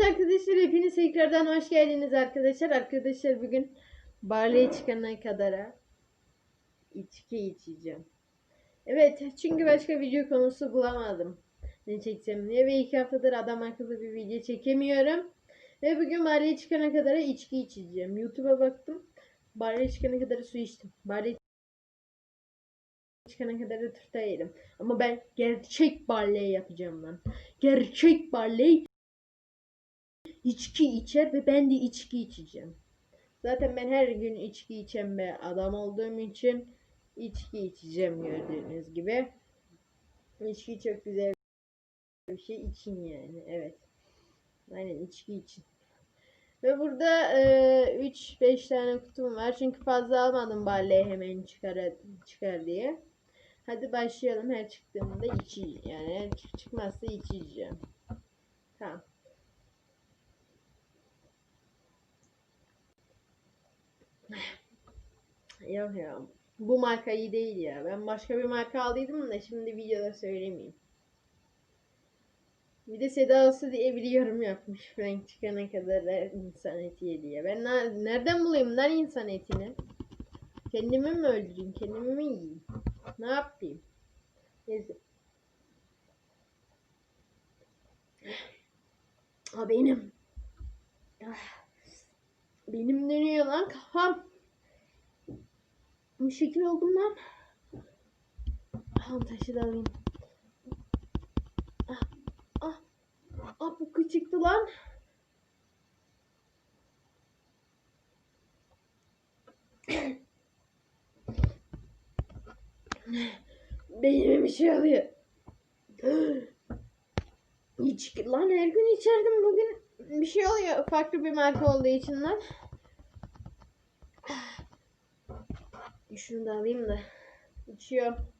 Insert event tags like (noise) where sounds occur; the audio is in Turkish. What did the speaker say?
arkadaşlar hepiniz tekrardan hoş geldiniz arkadaşlar. Arkadaşlar bugün Barley çıkana kadar içki içeceğim. Evet çünkü başka video konusu bulamadım. Ne çekeceğim diye ve iki haftadır adam akıllı bir video çekemiyorum. Ve bugün Barley çıkana kadar içki içeceğim. YouTube'a baktım. Barley çıkana kadar su içtim. Barley çıkana kadar da turta yedim. Ama ben gerçek barley yapacağım lan. Gerçek barley içki içer ve ben de içki içeceğim. Zaten ben her gün içki içen bir adam olduğum için içki içeceğim gördüğünüz gibi. İçki çok güzel bir şey için yani evet. Aynen içki için. Ve burada 3-5 tane kutum var. Çünkü fazla almadım barley hemen çıkar, çıkar diye. Hadi başlayalım. Her çıktığında içeceğim. Yani çık- çıkmazsa içeceğim. Tamam. Yok ya. Bu marka iyi değil ya. Ben başka bir marka aldıydım da şimdi videoda söylemeyeyim. Bir de Sedası diye bir yorum yapmış Frank çıkana kadar da insan eti ye diye. Ben nereden bulayım lan insan etini? Kendimi mi öldüreyim? Kendimi mi yiyeyim? Ne yapayım? Neyse. Ha benim. Ah. Benim dönüyor lan kafam. Bir şekil oldum lan. Tamam taşı da alayım. Ah, ah, ah bu çıktı lan. (coughs) Beynime bir şey oluyor. (gasps) İç, lan her gün içerdim bugün bir şey oluyor farklı bir marka olduğu için lan. Şunu da alayım da içiyorum.